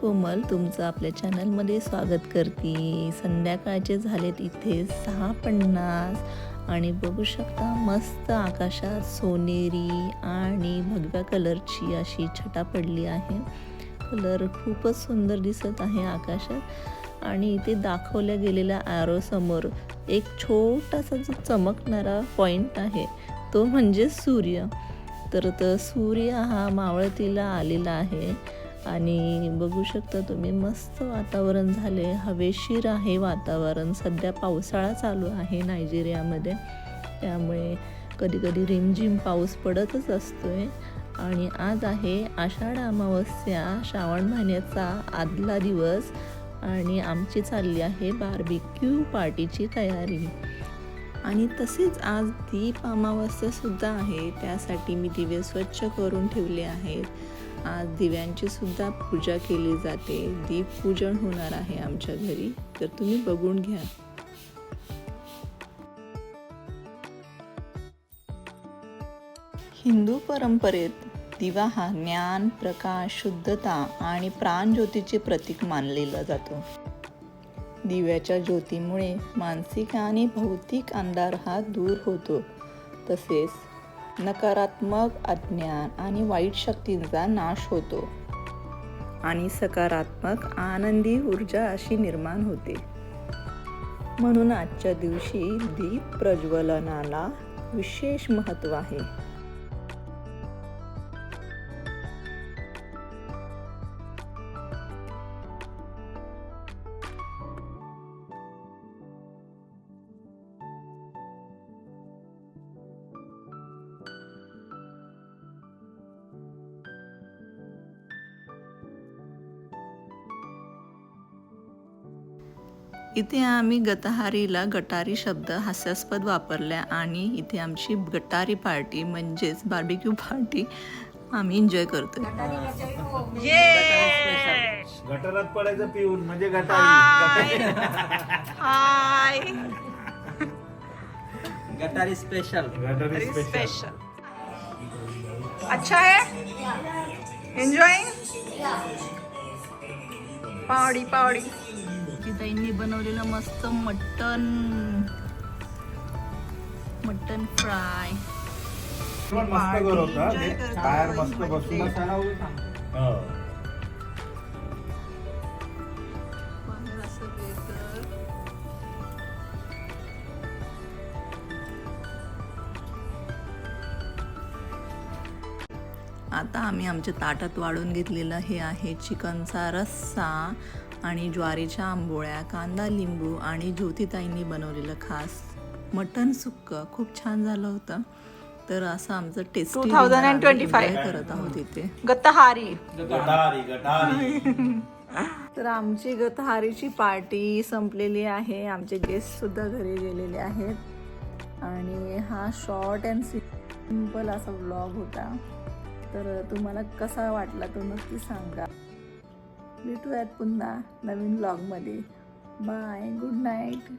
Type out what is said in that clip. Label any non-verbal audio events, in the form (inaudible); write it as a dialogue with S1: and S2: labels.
S1: कोमल तुमचं आपल्या चॅनलमध्ये स्वागत करते संध्याकाळचे झालेत इथे सहा पन्नास. आणि बघू शकता मस्त आकाशात सोनेरी आणि भगव्या कलरची अशी छटा पडली आहे. कलर खूपच सुंदर दिसत आहे आकाशात. आणि इथे दाखवल्या गेलेल्या आरोसमोर एक छोटासा जो चमकणारा पॉईंट आहे तो म्हणजे सूर्य. तर तर सूर्य हा मावळतीला आलेला आहे. आणि बघू शकता तुम्ही मस्त वातावरण झाले. हवेशीर आहे वातावरण. सध्या पावसाळा चालू आहे नायजेरियामध्ये. त्यामुळे कधी कधी रिमझिम पाऊस पडतच असतो आहे आणि आज आहे आषाढ अमावस्या श्रावण महिन्याचा आदला दिवस. आणि आमची चालली आहे बार्बिक्यू पार्टीची तयारी. आणि तसेच आज दीप अमावस्यासुद्धा आहे. त्यासाठी मी दिवे स्वच्छ करून ठेवले आहेत. आज दिव्यांची सुद्धा पूजा केली जाते. दीप पूजन होणार आहे आमच्या घरी. तर तुम्ही बघून घ्या. हिंदू परंपरेत दिवा हा ज्ञान प्रकाश शुद्धता आणि प्राणज्योतीचे प्रतीक मानलेला जातो. दिव्याच्या ज्योतीमुळे मानसिक आणि भौतिक अंधार हा दूर होतो. तसेच नकारात्मक अज्ञान आणि वाईट शक्तींचा नाश होतो. आणि सकारात्मक आनंदी ऊर्जा अशी निर्माण होते. म्हणून आजच्या दिवशी दीप प्रज्वलनाला विशेष महत्त्व आहे. इथे आम्ही गतहारीला गटारी शब्द हास्यास्पद वापरल्या आणि इथे आमची गटारी पार्टी म्हणजेच बार्बिक्यू पार्टी आम्ही एन्जॉय करतोय.
S2: गटारात पडायचं पिऊन म्हणजे गटारी.
S1: हाय
S3: गटारी स्पेशल
S2: गटारी स्पेशल
S1: अच्छा है? एन्जॉईंग पावडी पावडी ताईंनी बनवलेलं मस्त मटन मटन फ्राय.
S2: मस्त होता. बाहेर मस्त बसून. हो.
S1: आता आम्ही आमच्या ताटात वाढून घेतलेलं हे आहे चिकनचा रस्सा. आणि ज्वारीच्या आंबोळ्या कांदा लिंबू आणि ज्योतिताईंनी बनवलेलं खास मटन सुक्क खूप छान झालं होतं. तर असं आमचं टेस्ट
S4: 2025.
S1: करत आहोत इथे.
S4: गतहारी. (laughs)
S1: तर आमची गतहारीची पार्टी संपलेली आहे. आमचे गेस्ट सुद्धा घरी गेलेले आहेत. आणि हा शॉर्ट अँड सिंपल असा व्लॉग होता. तर तुम्हाला कसा वाटला तो नक्की सांगा. भेटूयात पुन्हा नवीन व्लॉगमध्ये बाय गुड नाईट